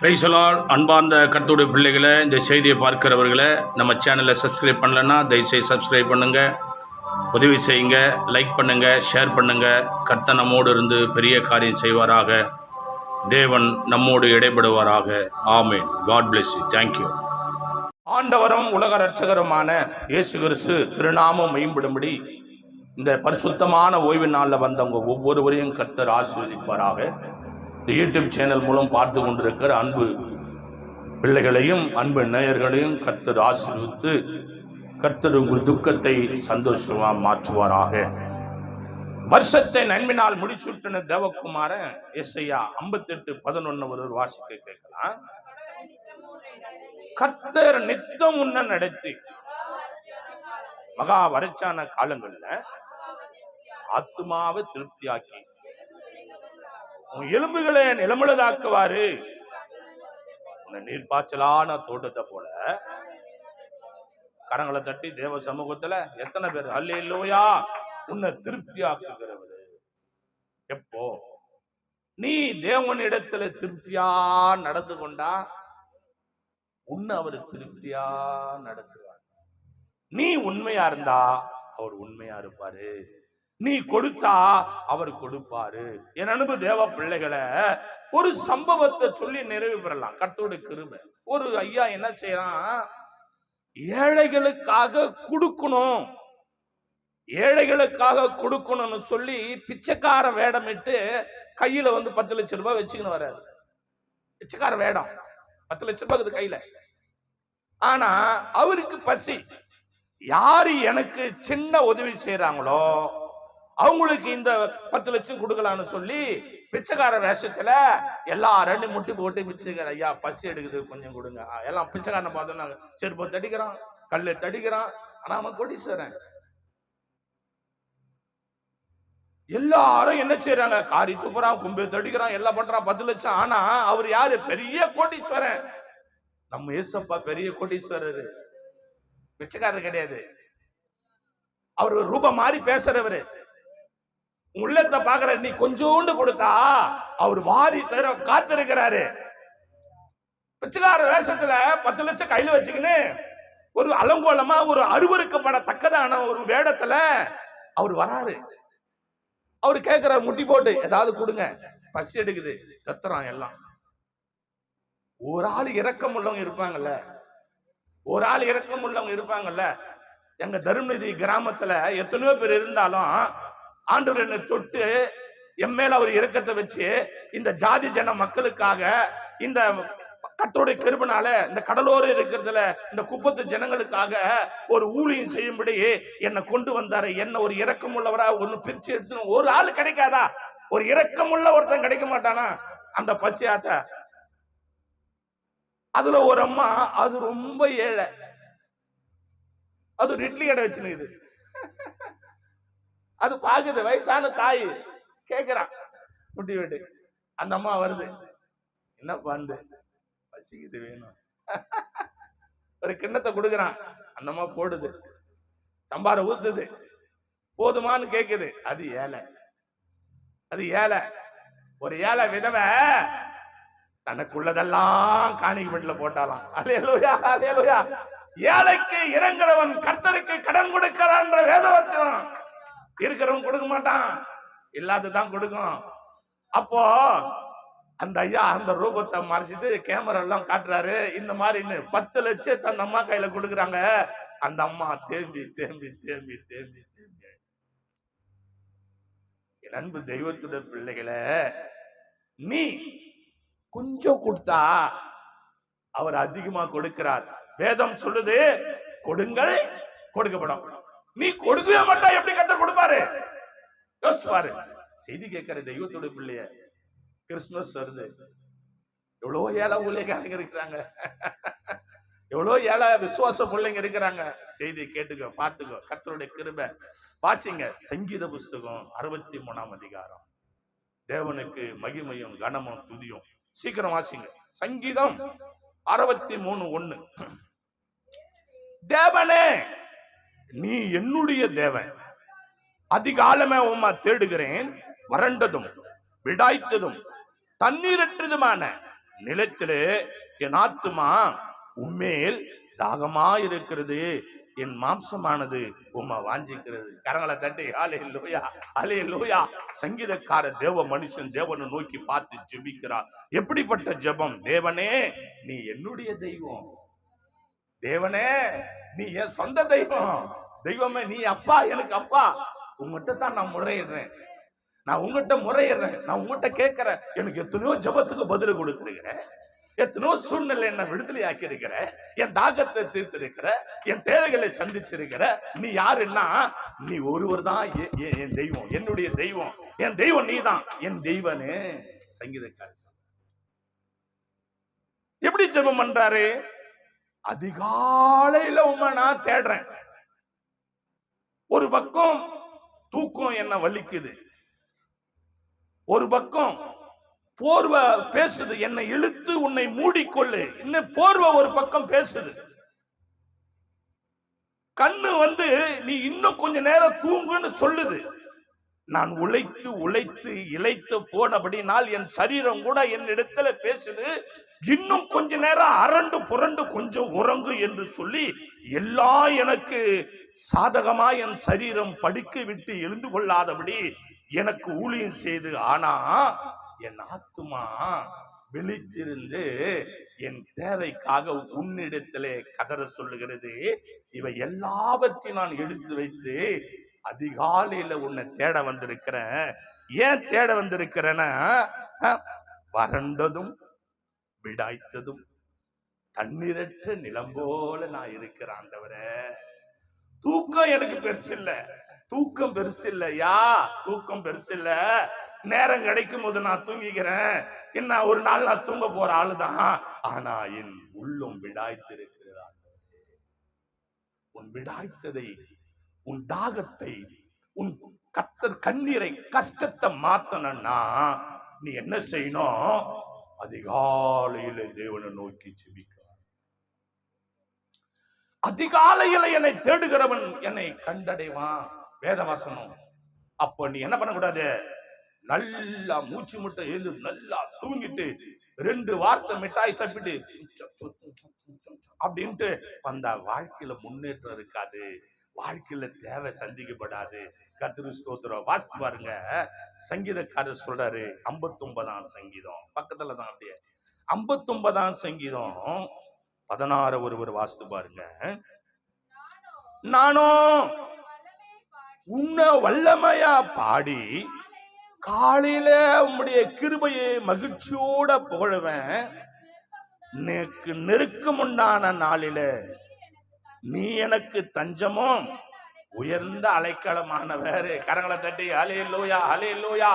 பிரைசலால் அன்பார்ந்த கர்த்தருடைய பிள்ளைகளை இந்த செய்தியை பார்க்கிறவர்களை நம்ம சேனலை சப்ஸ்கிரைப் பண்ணலன்னா தயவுசெய்து சப்ஸ்கிரைப் பண்ணுங்கள் உதவி செய்யுங்க லைக் பண்ணுங்கள் ஷேர் பண்ணுங்கள் கர்த்த நம்மோடு இருந்து பெரிய காரியம் செய்வாராக. தேவன் நம்மோடு இடைபடுவாராக. ஆமேன். God bless you thank you ஆண்டவரும் உலக ரட்சகருமான இயேசு கிறிஸ்து திருநாமம் மேம்படும்படி இந்த பரிசுத்தமான ஓய்வு நாளில் வந்தவங்க ஒவ்வொருவரையும் கர்த்தர் ஆசீர்வதிப்பாராக. யூடியூப் சேனல் மூலம் பார்த்து கொண்டிருக்கிற அன்பு பிள்ளைகளையும் அன்பு நேயர்களையும் கர்த்தர் ஆசீர்வித்து கர்த்தர் உங்கள் துக்கத்தை சந்தோஷமா மாற்றுவாராக. வருஷத்தை நன்மைனால் முடிசூட்டின தேவகுமாரன் எஸ்ஐயா ஐம்பத்தெட்டு பதினொன்னு ஒரு வாசிக்க கேட்கலாம். கர்த்தர் நித்தம் உன்ன நடத்தி. மகா வறட்சான காலங்கள்ல ஆத்மாவை திருப்தியாக்கி. உன் எலும்புகளை நிலமுள்ளதாக்குவாரு உன்னை நீர்ப்பாய்ச்சலான தோட்டத்தை போல. கரங்களை தட்டி தேவ சமூகத்துல எத்தனை பேர்? அல்லேலூயா! உன்னை திருப்தியாக்குகிறவரு. எப்போ? நீ தேவனிடத்துல திருப்தியா நடந்து கொண்டா உன்னை அவர் திருப்தியா நடத்துவார். நீ உண்மையா இருந்தா அவர் உண்மையா இருப்பாரு. நீ கொடுத்தா அவர் கொடுப்பாரு. என் அனுபவ தேவ பிள்ளைகளை ஒரு சம்பவத்தை சொல்லி நிறைவு பெறலாம். கர்த்தோட கிருமை ஒரு ஐயா என்ன செய்யறான் ஏழைகளுக்காக கொடுக்கணும். ஏழைகளுக்காக கொடுக்கணும்னு சொல்லி பிச்சைக்கார வேடமிட்டு கையில வந்து பத்து லட்சம் ரூபாய் வச்சுக்கின்னு வர்றாரு. பிச்சைக்கார வேடம். பத்து லட்சம் ரூபாய் இருக்குது கையில. ஆனா அவருக்கு பசி. யாரு எனக்கு சின்ன உதவி செய்யறாங்களோ அவங்களுக்கு இந்த பத்து லட்சம் கொடுக்கலாம்னு சொல்லி பிச்சைக்கார வேஷத்துல எல்லாரும் முட்டி போட்டு பிச்சைக்கார ஐயா பசி எடுக்குது கொஞ்சம் கொடுங்க. எல்லாம் பிச்சைக்காரனை பார்த்தோம்னா செருப்பு தடிக்கிறான் கல்லு தடிக்கிறான். ஆனா அவன் கோடீஸ்வரன். எல்லாரும் என்ன செய்யறாங்க காரி துப்புறான் கும்பு தடிக்கிறான் எல்லாம் பண்றான் பத்து லட்சம். ஆனா அவர் யாரு? பெரிய கோடீஸ்வரன். நம்ம ஏசப்பா பெரிய கோடீஸ்வரர். பிச்சைக்காரர் கிடையாது. அவர் ரூபம் மாறி பேசுறவரு. உள்ளத்தை பாக்குற நீ கொஞ்சோண்டு கொடுத்தா அவர் வாரி தர காத்திருக்கிறாரு. பிச்சைக்கார வேஷத்துல பத்து லட்சம் கையில வச்சுக்கின்னு ஒரு அலங்கோலமா ஒரு அருவருக்கப்படத்தக்கதான ஒரு வேடத்துல அவர் வராரு. அவர் கேட்கிறார் முட்டி போட்டு ஏதாவது கொடுங்க. பசி எடுக்குது. தத்துறான் எல்லாம். ஒரு ஆள் இறக்கம் உள்ளவங்க இருப்பாங்கல்ல. ஒரு ஆள் இறக்கம் உள்ளவங்க இருப்பாங்கல்ல. எங்க தருமநிதி கிராமத்துல எத்தனையோ பேர் இருந்தாலும் ஆண்டவர் என்னை தொட்டு என் மேல அவர் இறக்கத்தை வச்சு இந்த ஜாதி ஜன மக்களுக்காக இந்த கத்தோடைய கிருபனால இந்த கடலோர இருக்கிறதுல இந்த குப்பத்து ஜனங்களுக்காக ஒரு ஊழியம் செய்யும்படி என்னை கொண்டு வந்தாரு. என்ன ஒரு இறக்கம் உள்ளவரா ஒன்னு பிரிச்சு எடுத்து ஒரு ஆள் கிடைக்காதா? ஒரு இறக்கம் உள்ள ஒருத்தன் கிடைக்க மாட்டானா? அந்த பசியாத்த. அதுல ஒரு அம்மா அது ரொம்ப ஏழை. அது இட்லி கடை வச்சுன்னு அது பாக்குது வயசான தாய். கேக்குறான் முட்டி வீட்டு. அந்த அம்மா வருது. என்ன பாண்டு பசிக்குது வேணும். ஒரு கிண்ணத்தை கொடுக்குறான். அந்த அம்மா போடுது. சம்பார ஊத்துது. போதுமான்னு கேக்குது. அது ஏழை. அது ஏழை. ஒரு ஏழை விதவை தனக்குள்ளதெல்லாம் காணிக்கு பெட்டில போட்டாலாம். அலையலுயா அலையலுயா ஏழைக்கு இறங்குறவன் கர்த்தருக்கு கடன் கொடுக்கிறான்ற வேதவத்தியம் இருக்கிறவன் கொடுக்க மாட்டான். இல்லாததான் கொடுக்கும். அப்போ அந்த ஐயா அந்த ரூபத்தை மறைச்சிட்டு கேமரா எல்லாம் காட்டுறாரு. இந்த மாதிரின்னு பத்து லட்சத்தை அந்த அம்மா கையில கொடுக்குறாங்க. அந்த அம்மா தேம்பி தேம்பி தேம்பி தேம்பி தேம்பி. என் அன்பு தெய்வத்துடைய பிள்ளைகளை நீ கொஞ்சம் கொடுத்தா அவர் அதிகமா கொடுக்கிறார். வேதம் சொல்லுது கொடுங்கள் கொடுக்கப்படும். நீ கொடுக்கவே மாட்டா எப்படி பாரு யோசிச்சு பாரு செய்தி கேட்கிற தெய்வத்தோட பிள்ளைய கிறிஸ்துமஸ் வருது. எவ்வளோ ஏழை ஊழியக்காரங்க இருக்கிறாங்க. எவ்வளோ ஏழை விசுவாச பிள்ளைங்க இருக்கிறாங்க. செய்தி கேட்டுக்கோ பார்த்துக்கோ. கத்தருடைய கிருபை. வாசிங்க. சங்கீத புஸ்தகம் அறுபத்தி மூணாம் அதிகாரம். தேவனுக்கு மகிமையும் கனமும் துதியும். சீக்கிரம் வாசிங்க. சங்கீதம் அறுபத்தி மூணு ஒண்ணு. தேவனே நீ என்னுடைய தேவன். அதிகாலமே உம்மா தேடுகிறேன் வறண்டதும் விடாய்த்ததும் தண்ணீரற்றதுமான நிலத்திலே என் ஆத்துமா உண்மையில் தாகமா இருக்கிறது என் மாம்சமானது உமா வாஞ்சிக்கிறது. கரங்களை தட்டி அலே லோயா அலே லோயா சங்கீதக்கார தேவ மனுஷன் தேவனை நோக்கி பார்த்து ஜெபிக்கிறார். எப்படிப்பட்ட ஜெபம்? தேவனே நீ என்னுடைய தெய்வம். தேவனே நீ என் சொந்த தெய்வம். தெய்வமே நீ அப்பா எனக்கு அப்பா. உங்ககிட்ட தான் நான் முறையிடுறேன். நான் உங்ககிட்ட முறையிடுறேன். நான் உங்ககிட்ட கேட்கிறேன். எனக்கு எத்தனையோ ஜெபத்துக்கு பதில் கொடுத்துருக்கிறேன் எத்தனையோ சூழ்நிலை என்ன விடுதலை ஆக்கி இருக்கிற என் தாகத்தை தீர்த்திருக்கிற என் தேவைகளை சந்திச்சிருக்கிற நீ யாருன்னா நீ ஒருவர் தான் என் தெய்வம். என்னுடைய தெய்வம். என் தெய்வம் நீ தான் என் தெய்வனே. சங்கீதக்காரர் எப்படி ஜெபம் பண்றாரு? அதிகாலையில உண்மை நான் தேடுறேன். ஒரு பக்கம் தூக்கம் என்ன வலிக்குது? ஒரு பக்கம் போர்வை பேசுது என்னை இழுத்து உன்னை மூடிக்கொள்ளு. இன்னும் போர்வை ஒரு பக்கம் பேசுது. கண்ணு வந்து நீ இன்னும் கொஞ்ச நேரம் தூங்குன்னு சொல்லுது. நான் உழைத்து உழைத்து இழைத்து போனபடினால் என் சரீரம் கூட என்னிடத்துல பேசுது. இன்னும் கொஞ்ச நேரம் அரண்டு புரண்டு கொஞ்சம் உறங்கு என்று சொல்லி எல்லாம் எனக்கு சாதகமா என் சரீரம் படுக்க விட்டு எழுந்து கொள்ளாதபடி எனக்கு ஊழியம் செய்து ஆனா என் ஆத்துமா விழித்திருந்து என் தேவைக்காக உன்னிடத்திலே கதற சொல்லுகிறது. இவை எல்லாவற்றையும் நான் எடுத்து வைத்து அதிகாலையில உன்னை தேட வந்திருக்கிறேன். ஏன் தேட வந்திருக்கிறேன்னா வறண்டதும் விடாய்த்ததும் தண்ணீரற்ற நிலம் போல நான் இருக்கிறேன் தவிர தூக்கம் எனக்கு பெருசு இல்ல. தூக்கம் பெருசு இல்லையா தூக்கம் பெருசு இல்ல. நேரம் கிடைக்கும் போது நான் தூங்கிக்கிறேன். என்ன ஒரு நாள் நான் தூங்க போற ஆளுதான். ஆனா என் உள்ளம் விடாய்த்திருக்கிறது உன் விடாய்த்ததை உன் தாகத்தை உன் கத்தர் கண்ணீரை கஷ்டத்தை மாத்தணும்னா நீ என்ன செய்யணும்? அதிகாலையில தேவனை நோக்கி செபிக்க அதிகாலையில என்னை தேடுகிறவன் என்னை கண்டடைவான். வேதவாசனம். அப்ப நீ என்ன பண்ணக்கூடாது? நல்லா மூச்சு முட்டை எழுந்து நல்லா தூங்கிட்டு ரெண்டு வார்த்தை மிட்டாய் சாப்பிட்டு அப்படின்ட்டு அந்த வாழ்க்கையில முன்னேற்றம் இருக்காது. வாழ்க்கையில தேவை சந்திக்கப்படாது. கத்திரி ஸ்தோத்திரம். வாசித்து பாருங்க. சங்கீதக்காரர் சொல்றாரு 59 சங்கீதம். பக்கத்துல தான் அப்படியே. 59 சங்கீதம். பதினாறு ஒருவர் வாசித்து பாருங்க. நானும் உன்னை வல்லமையா பாடி காலையில உம்முடைய கிருபையை மகிழ்ச்சியோட புகழுவேன். நேக்கு நெருக்கம் உண்டான நாளில நீ எனக்கு தஞ்சமும் உயர்ந்த அலைக்களமானவர் கரங்களை தட்டி அலே லோயா அலே லோயா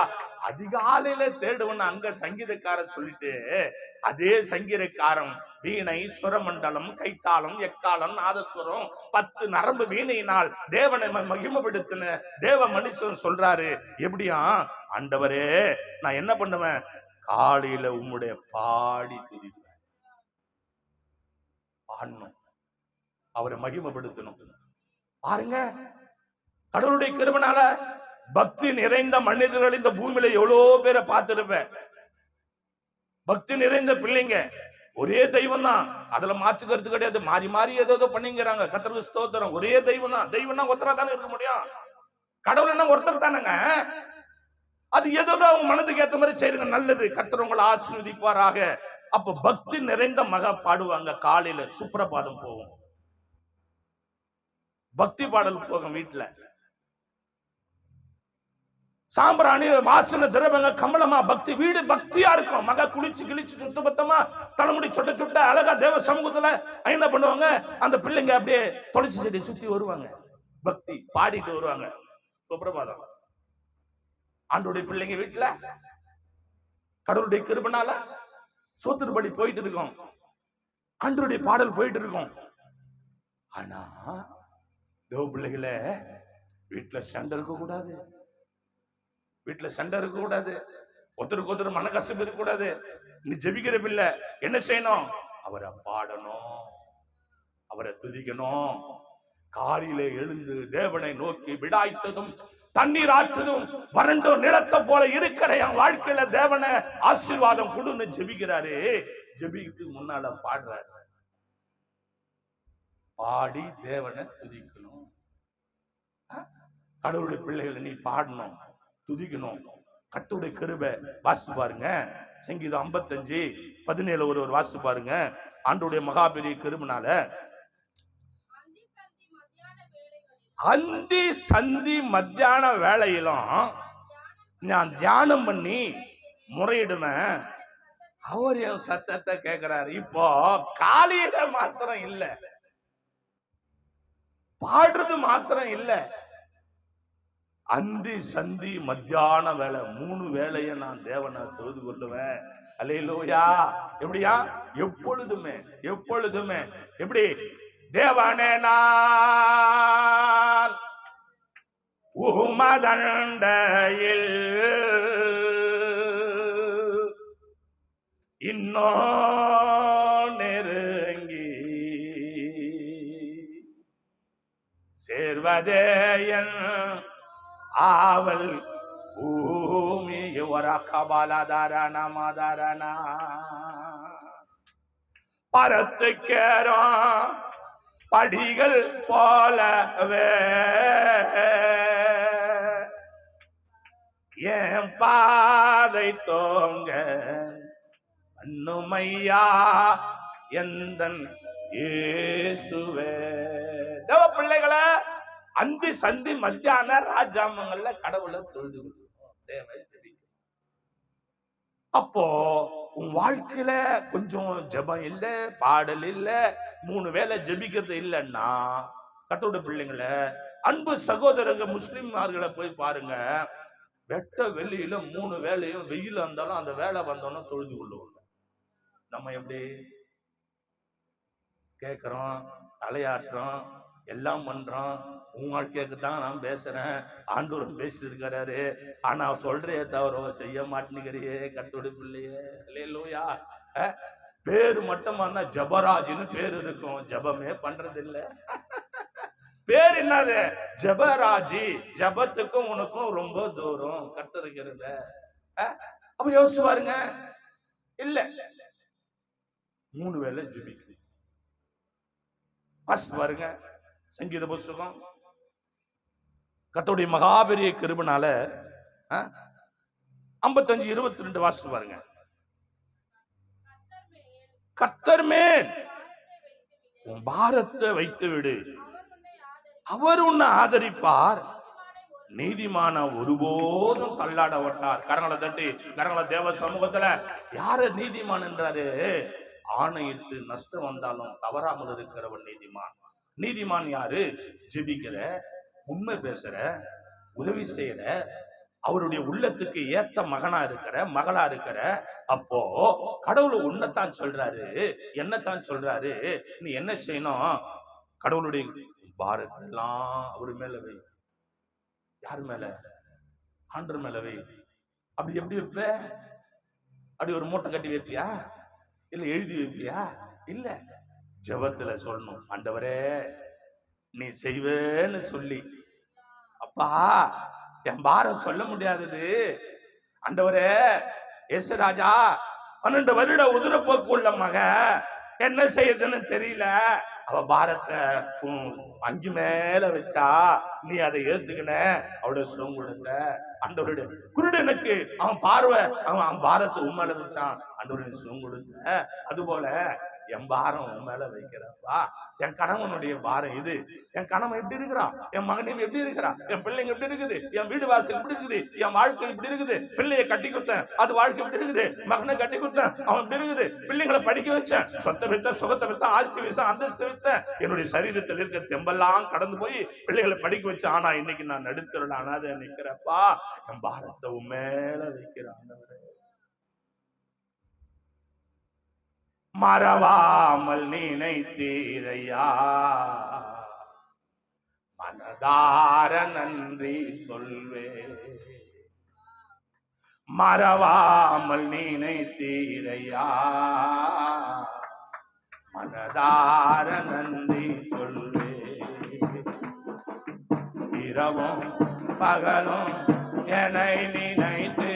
அதிகாலையில தேடுவன் அங்க சங்கீதக்காரன் சொல்லிட்டு அதே சங்கீதக்காரன் வீணை சுரமண்டலம் கைத்தாளம் எக்காலம் நாதஸ்வரம் பத்து நரம்பு வீணையினால் தேவனை ம- தேவ மனுஷன் சொல்றாரு. எப்படியா? ஆண்டவரே நான் என்ன பண்ணுவேன்? காலையில உம்முடைய பாடி திரிவேன் பாடணும். அவரை மகிமைப்படுத்தணும். பாருங்க கடவுளுடைய கிருமனால பக்தி நிறைந்த மனிதர்கள் இந்த பூமியில எவ்வளவு பேரை பார்த்திருப்பேன். பக்தி நிறைந்த பிள்ளைங்க. ஒரே தெய்வம் தான் அதுல மாற்றுக்கிறது கிடையாது. மாறி மாறி ஏதோ ஏதோ பண்ணிங்கிறாங்க. கத்தருக்கு ஸ்தோத்திரம். ஒரே தெய்வம் தான் தெய்வம்னா ஒருத்தரா தானே இருக்க முடியும்? கடவுள் என்ன ஒருத்தர் தானேங்க அது ஏதோ அவங்க மனதுக்கு ஏத்த மாதிரி செய்யுங்க நல்லது. கத்தர் உங்களை ஆசீர்வதிப்பாராக. அப்ப பக்தி நிறைந்த மக பாடுவாங்க. காலையில சுப்ரபாதம் போகும். பக்தி பாடல் போகும் வீட்டுல. சாம்பிராணி வாசன திரவங்க கமலமா பக்தி வீடு பக்தியா இருக்கும். மக குளிச்சு கிழிச்சு சுத்த பத்தமா தலைமுடி சொட்ட சுட்ட அழகா தேவ சமூகத்துல என்ன பண்ணுவாங்க. அந்த பிள்ளைங்க அப்படியே தொலைச்சி செடி சுத்தி வருவாங்க. பக்தி பாடிட்டு வருவாங்க. சுப்பிரபாதம். ஆண்டோடைய பிள்ளைங்க வீட்டுல கடவுளுடைய கிருபனால சோத்துருபடி போயிட்டு இருக்கோம். அன்றுடைய பாடல் போயிட்டு இருக்கும். ஆனா தேவ பிள்ளைகள வீட்டுல சண்டை இருக்க கூடாது வீட்டுல சண்டை இருக்க கூடாது ஒருத்தருக்கு ஒருத்தர் மனக்கசப்பு இருக்க கூடாது நீ ஜெபிக்கிற பிள்ளை என்ன செய்யணும்? அவரை பாடணும். அவரை துதிக்கணும். காலையில எழுந்து தேவனை நோக்கி விடாய்த்ததும் தண்ணீர் ஆற்றதும் வறண்டோ நிலத்தை போல இருக்கிற என் வாழ்க்கையில தேவனை ஆசீர்வாதம் கொடுன்னு ஜெபிக்கிறாரு. ஜெபிக்கிறதுக்கு முன்னால பாடுறாரு. பாடி தேவனை துதிக்கணும். கடவுளுடைய பிள்ளைகளை நீ பாடணும். துதிக்கணும். கத்துடைய கிருபை. வாசித்து பாருங்க. சங்கீதம் 55 பதினேழு ஒரு ஒரு வாசித்து பாருங்க. ஆண்டுடைய மகாபெரிய கிருபினால. அந்தி சந்தி மத்தியான வேலையிலும் நான் தியானம் பண்ணி முறையிடுவேன். அவர் என் சத்தத்தை கேட்கிறாரு. இப்போ காலையில மாத்திரம் இல்ல. பாடுறது மாத்திரம் இல்லை. அந்தி சந்தி மத்தியான வேலை. மூணு வேலையை நான் தேவனை தொழுது கொள்ளுவேன். அலையிலோயா எப்படியா? எப்பொழுதுமே எப்பொழுதுமே. எப்படி? தேவனே நான் உமதண்டையில் இன்னோ நெருங்கி சேர்வதே என் ஆவல் பூமி ஒரு கபாலதாரண மதாரண படிகள் போலவே. ஏன் பாதை தோங்க அண்ணுமையா எந்தன் இயேசுவே? தேவ பிள்ளைகளை அந்தி சந்தி மத்தியான ராஜாமங்கள்ல கடவுளை தொழுது கொள்ளுவோம். தேவனை அப்போ உன் வாழ்க்கையில கொஞ்சம் ஜெபம் இல்ல பாடல் இல்ல மூணு வேளை ஜெபிக்கிறது இல்லைன்னா கத்தோட பிள்ளைங்களை அன்பு சகோதரங்க முஸ்லிம்மார்களை போய் பாருங்க. வெட்ட வெளியில மூணு வேலையும் வெயில் வந்தாலும் அந்த வேலை வந்தோன்னா தொழுது கொள்ளுவோம். நம்ம எப்படி? கேட்குறோம் தலையாட்டுறோம் எல்லாம் பண்றோம் உன் வாழ்க்கைக்கு தான் நான் பேசுறேன். ஆண்டவரும் பேசியிருக்கிறாரு. ஆனா சொல்றே தவிர செய்ய மாட்டேங்கிறியே கத்தோடு பிள்ளையே. இல்லையா பேரு மட்டும் ஜபராஜின்னு பேர் இருக்கும். ஜபமே பண்றது இல்ல பேர் என்னது? ஜபராஜி. ஜபத்துக்கும் உனக்கும் ரொம்ப தூரம். கத்திருக்கிறத அப்ப யோசிச்சு பாருங்க. இல்ல. மூணு வேளை ஜெபிக்கணும் பாருங்க. சங்கீத புஸ்தகம். கத்தோடைய மகாபெரிய கிருபனால ஐம்பத்தஞ்சு இருபத்தி ரெண்டு வாசித்து பாருங்க. கர்த்தர் மேல் உன் பாரத்தை வைத்து விடு. அவர் உன்னை ஆதரிப்பார். நீதிமான ஒருபோதும் தள்ளாட வட்டார் கரங்களை தட்டி கரங்களை தேவ சமூகத்துல யார நீதிமான் என்றாரு? ஆணையிட்டு நஷ்டம் வந்தாலும் தவறாமல் இருக்கிறவன் நீதிமான். நீதிமான் யாரு? ஜெபிக்கிற உண்மை பேசுற உதவி செய்யற அவருடைய உள்ளத்துக்கு ஏத்த மகனா இருக்கிற மகளா இருக்கிற அப்போ கடவுள் உன்னைத்தான் சொல்றாரு. என்னத்தான் சொல்றாரு? நீ என்ன செய்யணும்? கடவுளுடைய பாரத்தெல்லாம் அவர் மேல வை. யார் மேல? ஆண்டர் மேல வை. அப்படி எப்படி வைப்ப? அப்படி ஒரு மூட்டை கட்டி வைப்பியா? இல்ல எழுதி வைப்பியா? இல்லை. ஜெபத்துல சொல்லணும் ஆண்டவரே நீ செய்வேன்னு சொல்லி. அப்பா என் பாரம் சொல்ல முடியாதது. ஆண்டவரே எஸ் ராஜா பன்னெண்டு வருட உதிரப்போக்கு உள்ள மக என்ன செய்யுதுன்னு தெரியல. அவ பாரத்தை அஞ்சு மேல வச்சா நீ அதை ஏத்துக்கின. அவளுடைய சுகம் கொடுத்த ஆண்டவருடைய குருடனுக்கு அவன் பார்வை அவன் அவன் பாரத்தை உண்மையில வச்சான். அந்தவருடைய சுகம் கொடுத்த. அது போல என் பாரம் உன் மேல வைக்கிறப்பா என் கணவனுடைய பாரம் இது. என் கணவன் எப்படி இருக்கிறான்? என் மகனையும் எப்படி இருக்கிறான்? என் பிள்ளைங்க எப்படி இருக்குது? என் வீடு வாசல் எப்படி இருக்குது? என் வாழ்க்கை இப்படி இருக்குது? பிள்ளைய கட்டி கொடுத்தேன். அது வாழ்க்கை எப்படி இருக்குது? மகனை கட்டி கொடுத்தேன். அவன் இப்படி இருக்குது? பிள்ளைங்களை படிக்க வச்சேன். சொத்தை வித்த சுகத்தை வித்த ஆஸ்தி வித்தேன் அந்தஸ்து வித்தேன் என்னுடைய சரீரத்தில் இருக்க தெம்பெல்லாம் கடந்து போய் பிள்ளைகளை படிக்க வச்சேன். ஆனா இன்னைக்கு நான் நடுத்தருட அனாதை நிக்கிறப்பா என் பாரத்தை உன் மேல வைக்கிறான். மறவாமல் நினைத்தீரையா? மனதார நன்றி சொல்வே மறவாமல் நினைத்தீரையா? மனதார நன்றி சொல்வே இரவும் பகலும் என்னை நினைத்தே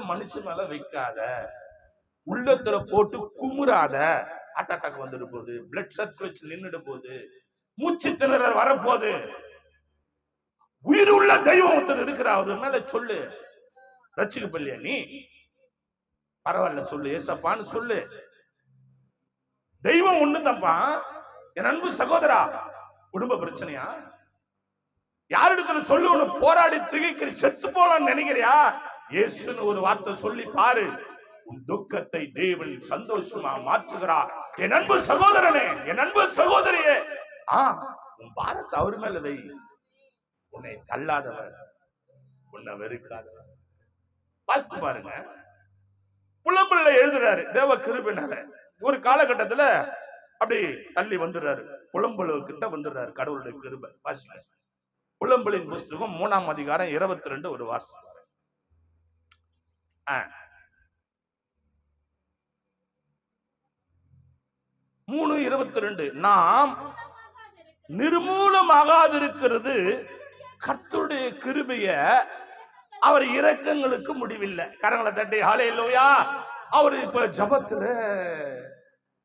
பாரத்தை மனுஷ மேல வைக்காத. உள்ளத்துல போட்டு குமுறாத. ஹார்ட் அட்டாக் வந்துட்டு போகுது. பிளட் சர்க்குலேஷன் நின்னுட்டு போகுது. மூச்சு திணறல் வரப்போகுது. உயிர் உள்ள தெய்வம் ஒருத்தர் இருக்கிற அவர் மேல சொல்லு. ரச்சிக்க பள்ளியா நீ? பரவாயில்ல சொல்லு. ஏசப்பான்னு சொல்லு. தெய்வம் ஒண்ணு தப்பா? என் அன்பு சகோதரா குடும்ப பிரச்சனையா? யாரிடத்துல சொல்லு ஒண்ணு போராடி திகைக்கிற செத்து போலான்னு நினைக்கிறியா? இயேசுன்னு ஒரு வார்த்தை சொல்லி பாரு. உன் துக்கத்தை தேவன் சந்தோஷமா மாற்றுகிறார். என் அன்பு சகோதரனே என் அன்பு சகோதரியே. ஆ உன் பாரத்தை அவர் மேல வை. உன்னை தள்ளாதவர் உன்னை வெறுக்காதவர். வாசித்து பாருங்க. புலம்புல எழுதுறாரு தேவ கிருபினால. ஒரு காலகட்டத்துல அப்படி தள்ளி வந்துடுறாரு. புலம்பலு கிட்ட வந்துடுறாரு கடவுளுடைய கிருபை. வாசிங்க புலம்பலின் புஸ்தகம் மூணாம் அதிகாரம் இருபத்தி ரெண்டு ஒரு வாசி மூணு இருபத்தி ரெண்டு நாம் நிர்மூலமாகாதிருக்கிறது கர்த்தருடைய கிருபைய அவர் இரக்கங்களுக்கு முடிவில்லை. கரங்களை தட்டி ஹாலே இல்லையா அவர் இப்ப ஜபத்துல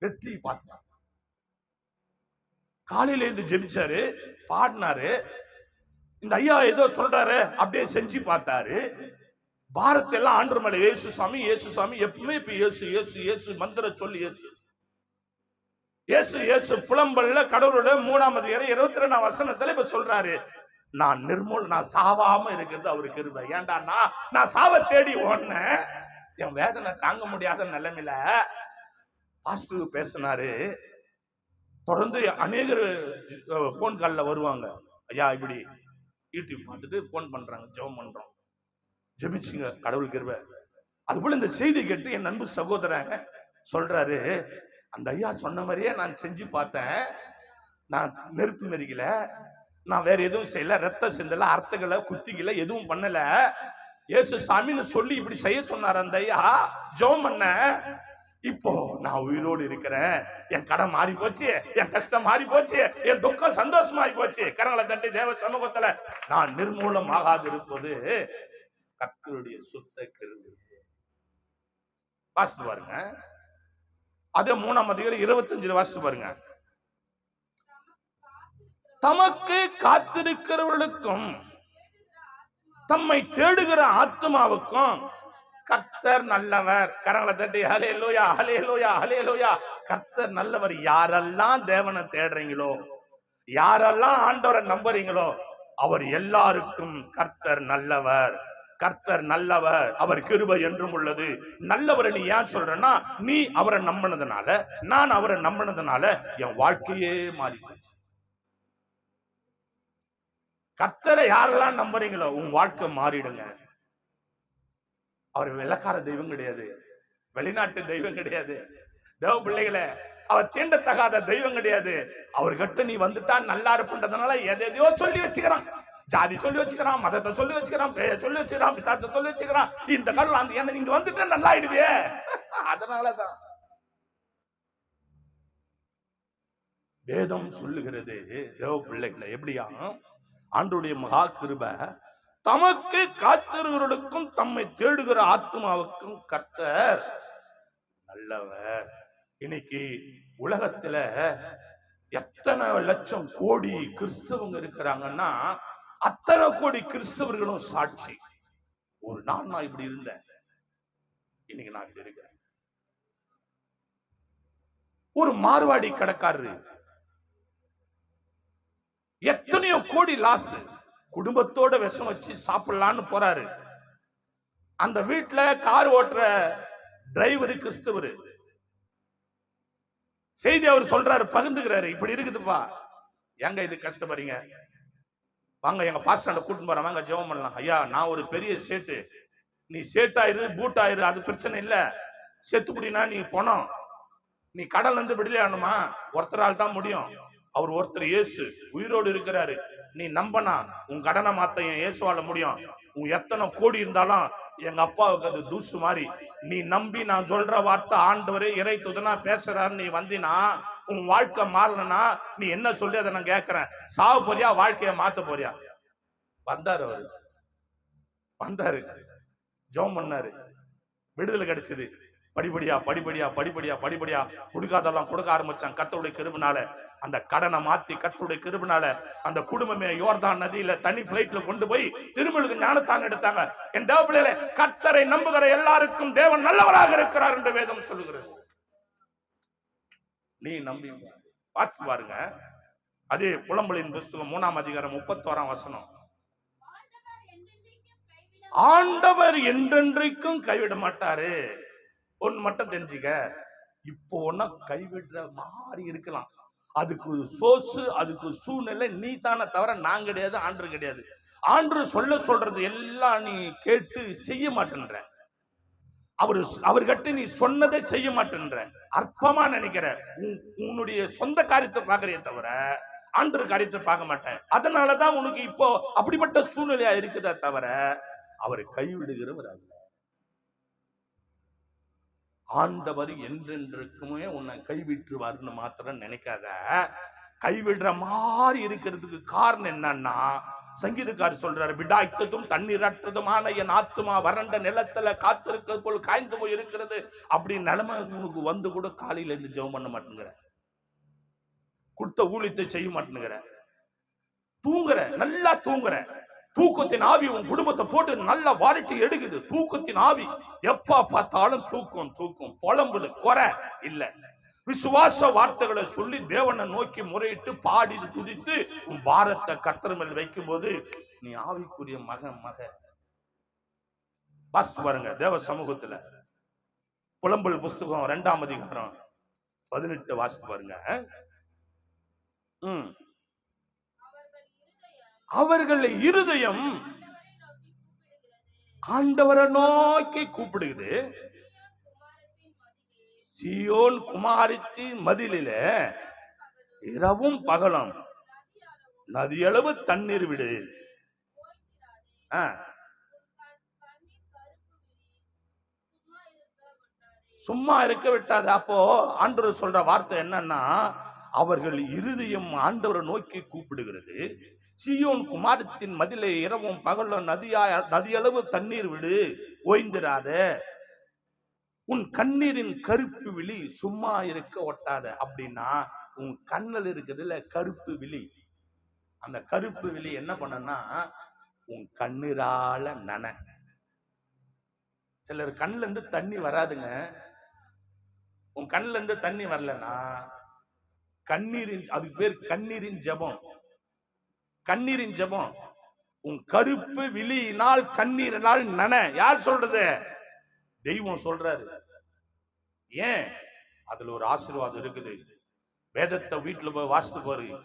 வெற்றி பார்த்தார் காலையில இருந்து ஜெபிச்சாரு பாடினாரு. இந்த ஐயா ஏதோ சொல்றாரு அப்படியே செஞ்சு பார்த்தாரு. பாரத்தை எல்லாம் ஆண்டு மேல இயேசு சாமி இயேசு சாமி எப்பவுமே இப்ப இயேசு இயேசு இயேசு மந்திர சொல்லி இயேசு இயேசு இயேசு புலம்பல்ல கடவுளோட மூணாம் அதிகாரம் இருபத்தி ரெண்டாம் வசனத்துல இப்ப சொல்றாரு. நான் நிர்மூல் நான் சாவாம இருக்கிறது அவருக்கு கிருபை. ஏன்டா நான் நான் சாவ தேடி ஓடினேன். என் வேதனை தாங்க முடியாத நிலைமையில பாஸ்டர் பேசினாரு. தொடர்ந்து அநேகர் போன் காலில் வருவாங்க. ஐயா இப்படி யூடியூப் பார்த்துட்டு ஃபோன் பண்றாங்க ஜெபம் பண்றோம். ஜெபிச்சுங்க கடவுள் கிருபை. அதுபோல இந்த செய்தி கேட்டு என் நண்பு சகோதரன் சொல்றாரு அந்த ஐயா சொன்ன மாதிரியே நான் செஞ்சு பார்த்தேன். நான் நெருப்பு மெரிக்கல நான் வேற எதுவும் செய்யல ரத்த சிந்தல அர்த்தங்களை குத்திக்கல எதுவும் பண்ணல. இயேசு சாமின்னு சொல்லி இப்படி செய்ய சொன்னார் அந்த ஐயா. ஜெபம் பண்ண. இப்போ நான் உயிரோடு இருக்கிறேன். என் கடன் மாறி போச்சு என் கஷ்டம் மாறி போச்சு என் துக்கம் சந்தோஷமாயி போச்சு. கரங்களை தட்டி தேவ சமூகத்துல நான் நிர்மூலமாகாது இருப்பது கத்தருடைய சுத்த கிருபை. வாசித்து பாருங்க. அதே மூணாம் அதிகாரம் இருபத்தஞ்சுல வாசித்து பாருங்க. தமக்கு காத்திருக்கிறவர்களுக்கும் தம்மை தேடுகிற ஆத்மாவுக்கும் கர்த்தர் நல்லவர். கரங்களை தட்டி ஹலே லோயா ஹலே லோயா ஹலே லோயா கர்த்தர் நல்லவர். யாரெல்லாம் தேவனை தேடுறீங்களோ யாரெல்லாம் ஆண்டவரை நம்புறீங்களோ அவர் எல்லாருக்கும் கர்த்தர் நல்லவர். கர்த்தர் நல்லவர் அவர் கிருபை என்றும் உள்ளது. நல்லவரை நீ ஏன் சொல்றேன்னா நீ அவரை நம்பினதுனால நான் அவரை நம்பினதுனால என் வாழ்க்கையே மாறி போச்சு கர்த்தரை யாரெல்லாம் நம்புறீங்களோ உன் வாழ்க்கை மாறிடுங்க. அவர் வெள்ளக்கார தெய்வம் கிடையாது. வெளிநாட்டு தெய்வம் கிடையாது. தேவ பிள்ளைகளை அவர் தீண்டத்தகாத தெய்வம் கிடையாது. அவர்கிட்ட நீ வந்துட்டா நல்லா இருப்புன்றதுனால எதையோ சொல்லி வச்சுக்கிறான். ஜாதி சொல்லி வச்சுக்கிறான் மதத்தை சொல்லி வச்சுக்கிறான் பேய சொல்லி வச்சுக்கிறான் பிசாத்தை சொல்லி வச்சுக்கிறான். இந்த கடல் அந்த என்ன நீங்க வந்துட்டு நல்லா ஆயிடுவே அதனாலதான் வேதம் சொல்லுகிறது தேவ பிள்ளைகளை எப்படியா? ஆண்டுடைய மகா கிருப தமக்கு காத்திருவர்களுக்கும் தம்மை தேடுகிற ஆத்மாவுக்கும் கர்த்தர் நல்லவர். இன்னைக்கு உலகத்துல எத்தனை லட்சம் கோடி கிறிஸ்தவங்க இருக்கிறாங்கன்னா அத்தனை கோடி கிறிஸ்தவர்களும் சாட்சி. ஒரு நாள் நான் இப்படி இருந்தேன். இன்னைக்கு நான் இப்படி இருக்கிறேன். ஒரு மார்வாடி கடைக்காரரு எத்தனையோ கோடி லாஸ் குடும்பத்தோட விஷம் வச்சு சாப்பிடலான்னு போறாரு. அந்த வீட்டுல கார் ஓட்டுற டிரைவரு கிறிஸ்தவரு. செய்தி அவர் சொல்றாரு பகிர்ந்துக்கிறாரு. இப்படி இருக்குதுப்பா. எங்க இது கஷ்டப்படுறீங்க? வாங்க எங்க பாஸ்டாண்ட கூட்டின்னு போறேன். வாங்க ஜெபம் பண்ணலாம். ஐயா நான் ஒரு பெரிய சேட்டு. நீ சேட்டாயிரு பூட்டாயிரு அது பிரச்சனை இல்ல. செத்துக்குடினா நீ பணம். நீ கடல்ல இருந்து விடலே ஆகணுமா? ஒருத்தரால் தான் முடியும். அவர் ஒருத்தர் இயேசு. உயிரோடு இருக்கிறாரு. நீ நம்பனா உன் கடனை மாத்த என் இயேசுவால முடியும். உன் எத்தனை கோடி இருந்தாலும் எங்க அப்பாவுக்கு அது தூசு மாதிரி. நீ நம்பி நான் சொல்ற வார்த்தை ஆண்டவரே இறை துதனா பேசுறாரு நீ வந்தினா உன் வாழ்க்கை மாறலன்னா நீ என்ன சொல்லி அதை நான் கேட்கிறேன்? சாவு போறியா? வாழ்க்கைய மாத்த போறியா? வந்தாரு அவரு. வந்தாரு. ஜெபம் பண்ணாரு. விடுதலை கிடைச்சது. படிப்படியா படிப்படியா படிப்படியா படிப்படியா கொடுக்காதெல்லாம் கொடுக்க ஆரம்பிச்சான். கத்தோடைய கிருபினால. அந்த கடனை மாத்தி கத்தோடைய கிருபினால அந்த குடும்பமே யோர்தான் நதியில தனி பிளைட்ல கொண்டு போய் திருமலுக்கு ஞானத்தான் எடுத்தாங்க. என் தேவ பிள்ளைகளே கத்தரை நம்புகிற எல்லாருக்கும் தேவன் நல்லவராக இருக்கிறார் என்று வேதம் சொல்லுகிறது. நீ நம்பி வாட்சி பாருங்க. அதே புலம்பலின் புஸ்தகம் மூணாம் அதிகாரம் முப்பத்தோராம் வசனம். ஆண்டவர் என்றென்றைக்கும் கைவிட மாட்டாரு. ஒன்னு மட்டும் தெரிஞ்சுக்க. இப்போ ஒன்னா கைவிடுற மாதிரி இருக்கலாம். அதுக்கு சோர்ஸு அதுக்கு சூழ்நிலை நீ தானே தவிர நான் கிடையாது ஆண்டு கிடையாது. ஆண்டு சொல்ல சொல்றது எல்லாம் நீ கேட்டு செய்ய மாட்டேன்ற. அவரு அவர்கிட்ட நீ சொன்னதை செய்ய மாட்டேன்ற. அற்பமா நினைக்கிற. உன்- உன்னுடைய சொந்த காரியத்தை பார்க்கறே தவிர ஆண்டு காரியத்தை பார்க்க மாட்டேன். அதனாலதான் உனக்கு இப்போ அப்படிப்பட்ட சூழ்நிலையா இருக்குதே தவிர அவரை கைவிடுகிறவர் அல்ல. ஆண்டவர் என்றென்றைக்குமே உன்னை கைவிட்டுருவாருன்னு மாத்திரம் நினைக்காத. கைவிடுற மாதிரி இருக்கிறதுக்கு காரணம் என்னன்னா சங்கீதக்கார் சொல்றாரு விடாய்த்ததும் தண்ணீரற்றதுமான என் ஆத்துமா வறண்ட நிலத்துல காத்திருக்கிறது போல் காய்ந்து போய் இருக்கிறது. அப்படி நிலைமை உனக்கு வந்து கூட காலையில இருந்து ஜெபம் பண்ண மாட்டேங்கிற கொடுத்த ஊழியத்தை செய்ய மாட்டேங்கிற தூங்குற நல்லா தூங்குற. தூக்கத்தின் ஆவி உன் குடும்பத்தை போட்டு நல்லா வாரிட்டு எடுக்குது. தூக்கத்தின் ஆவி எப்ப பார்த்தாலும் தூக்கம் தூக்கம். புலம்புல குறை இல்லை. விசுவாச வார்த்தைகளை சொல்லி தேவனை நோக்கி முறையிட்டு பாடி துதித்து உன் பாரத்தை கர்த்தர் வைக்கும் வைக்கும்போது நீ ஆவிக்குரிய மக மக வாசித்து பாருங்க தேவ சமூகத்துல. புலம்பல் புஸ்தகம் ரெண்டாம் அதிகாரம் பதினெட்டு வாசித்து பாருங்க. உம் அவர்கள் இருதயம் ஆண்டவரை நோக்கி கூப்பிடுகிறது. சியோன் குமாரத்தின் மதிலே குமாரித்தி மதிலில இரவும் பகலும். நதியளவு தண்ணீர் விடு. ஆ, சும்மா இருக்க விட்டாது. அப்போ ஆண்டவர் சொல்ற வார்த்தை என்னன்னா அவர்கள் இருதயம் ஆண்டவரை நோக்கி கூப்பிடுகிறது. சியோன் குமாரத்தின் மதிலை இரவும் பகலும் நதியா நதியளவு தண்ணீர் விடு. ஓய்ந்திராத. உன் கண்ணீரின் கருப்பு விழி சும்மா இருக்க ஒட்டாத அப்படின்னா உன் கண்ணில் இருக்குதுல கருப்பு விழி. அந்த கருப்பு விழி என்ன பண்ணனா உன் கண்ணீரால நன. சிலர் கண்ணுல இருந்து தண்ணி வராதுங்க. உன் கண்ணுல இருந்து தண்ணி வரலன்னா கண்ணீரின் அதுக்கு பேர் கண்ணீரின் ஜெபம். கண்ணீரின் ஜெபம். உன் கருப்பு விழியினால் கண்ணீரினால் நன. யார் சொல்றது? தெய்வம் சொல்றாரு. ஏன்? அதுல ஒரு ஆசீர்வாதம் இருக்குது. வேதத்தை வீட்டுல போய் வாசித்து பாரு.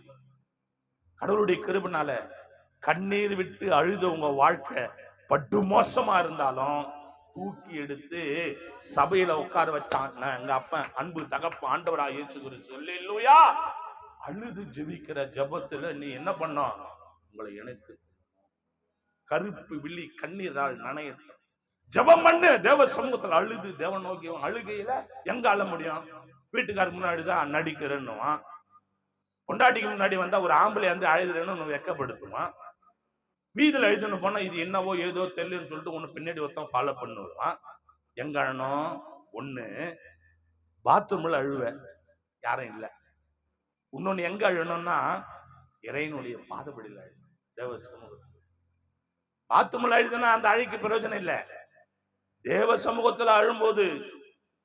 கடவுளுடைய கிருபனால கண்ணீர் விட்டு அழுத உங்க வாழ்க்கை பட்டு மோசமா இருந்தாலும் தூக்கி எடுத்து சபையில உட்கார வச்சான். எங்க அப்பன் அன்பு தகப்ப ஆண்டவரா இயேசு கிறிஸ்து. சொல்லி இல்லையா அழுது ஜெபிக்கிற ஜெபத்துல நீ என்ன பண்ணோம் உங்களை இணைத்து. கருப்பு விழி கண்ணீரால் நனையட்டும். ஜபம் பண்ணு தேவ சமூகத்துல அழுது தேவன் நோக்கி அழுகையில எங்க அழ முடியும்? வீட்டுக்காரர் முன்னாடி தான் நடிக்கிறேன்னுவான். பொண்டாட்டிக்கு முன்னாடி வந்தா ஒரு ஆம்பளை வந்து அழுதுறேன்னு வெக்கப்படுத்துவான். வீதியில் எழுதுன்னு போனா இது என்னவோ ஏதோ தெரியலன்னு சொல்லிட்டு ஒன்று பின்னாடி ஒருத்தன் ஃபாலோ பண்ணுவான். எங்க அழனும் ஒண்ணு பாத்ரூம்ல அழுவேன் யாரும் இல்லை. இன்னொன்னு எங்க அழணும்னா இறைவனுடைய பாதப்படியில் அழு தேவ சமூகத்தில். பாத்ரூம்ல அழுதுன்னா அந்த அழைக்கு பிரயோஜனம் இல்லை. தேவ சமூகத்துல அழும்போது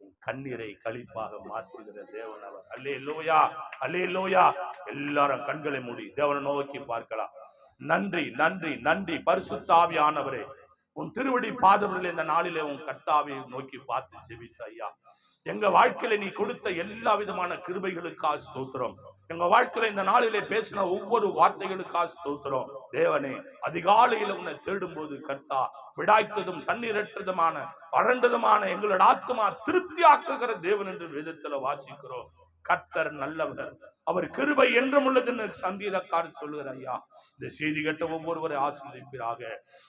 உன் கண்ணீரை கழிப்பாக மாற்றுகிற தேவன் அவர். அல்லே லோயா அல்லே லோயா எல்லாரும் கண்களை மூடி தேவனை நோக்கி பார்க்கலாம். நன்றி நன்றி நன்றி. பரிசுத்தாவியானவரே உன் திருவடி பாதவர்கள் இந்த நாளிலே உன் கர்த்தாவை நோக்கி பார்த்து ஜெபித்த ஐயா. எங்க வாழ்க்கையில நீ கொடுத்த எல்லா விதமான கிருபைகளுக்காக ஸ்தோத்திரம். எங்க வாழ்க்கையில இந்த நாளிலே பேசின ஒவ்வொரு வார்த்தைகளுக்காக ஸ்தோத்திரம். தேவனே அதிகாலையில உன்னை தேடும் போது கர்த்தா விடாய்த்ததும் தண்ணீரற்றதுமான வறண்டதுமான எங்களோட ஆத்மா திருப்தி ஆக்குகிற தேவன் என்று வேதத்துல வாசிக்கிறோம். கர்த்தர் நல்லவர். அவர் கிருபை என்றும் உள்ளதுன்னு சங்கீதக்காரர் சொல்லுகிற ஐயா. இந்த செய்தி கேட்ட ஒவ்வொருவரை ஆசீர்வதிப்பீராக.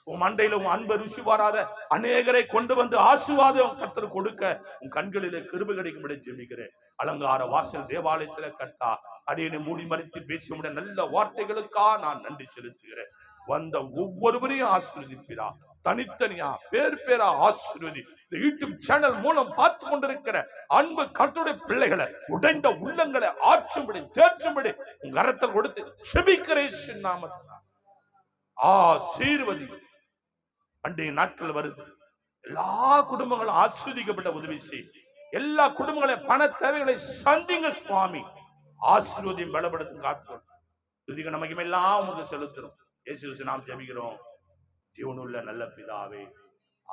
உன் மண்டையில உன் அன்பை ருசி பாராத அநேகரை கொண்டு வந்து ஆசீர்வாதம் கர்த்தர் கொடுக்க உன் கண்களிலே கிருபை கிடைக்கும்படி ஜெமிக்கிறேன் அலங்கார வாசல் தேவாலயத்துல கர்த்தா அடியனை மூடி மறைத்து பேசிய நல்ல வார்த்தைகளுக்கா நான் நன்றி செலுத்துகிறேன். வந்த ஒவ்வொருவரையும் ஆசீர்வதிப்பீரா. தனித்தனியா பேர் பேரா ஆசீர்வதி இந்த யூடியூப் சேனல் மூலம் பார்த்து கொண்டிருக்கிற அன்பு கட்டுரை பிள்ளைகளை உடைந்த உள்ளங்களை ஆற்றும்படி தேற்றும்படி உங்க கரத்தில் கொடுத்து செபிக்கிறேன் நாமத்தினால் ஆசீர்வதி. பண்டிகை நாட்கள் வருது. எல்லா குடும்பங்களும் ஆஸ்வதிக்கப்பட்ட உதவி செய். எல்லா குடும்பங்களையும் பண தேவைகளை சந்திங்க சுவாமி. ஆசீர்வதியும் பலப்படுத்தும் காத்துக்கொள். துதிக நமக்கு எல்லாம் உங்களுக்கு செலுத்துறோம். இயேசு நாம் ஜெபிக்கிறோம். ஜீவனுள்ள நல்ல பிதாவே.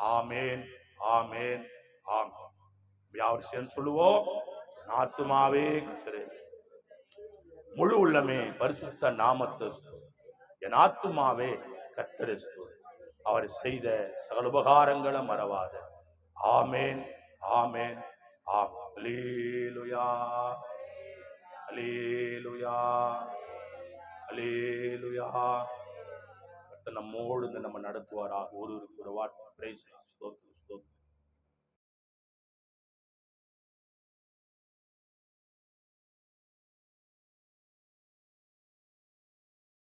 ஆமேன். ஆமேன். ஆமேன் யாவர் சொல்லுவோம் ஆத்துமாவே கத்திரே முழு உள்ளமே பரிசுத்த நாமத்தை என் ஆத்துமாவே கத்திரே ஸ்தோத்திரம். அவர் செய்த சகல உபகாரங்களை மறவாத. ஆமேன். ஆமேன். ஆம். அலேலுயா அலேலுயா அலேலுயா நம்மோடு நம்ம நடத்துவாராக. ஒரு ஒரு வார்த்தை பிரைஸ்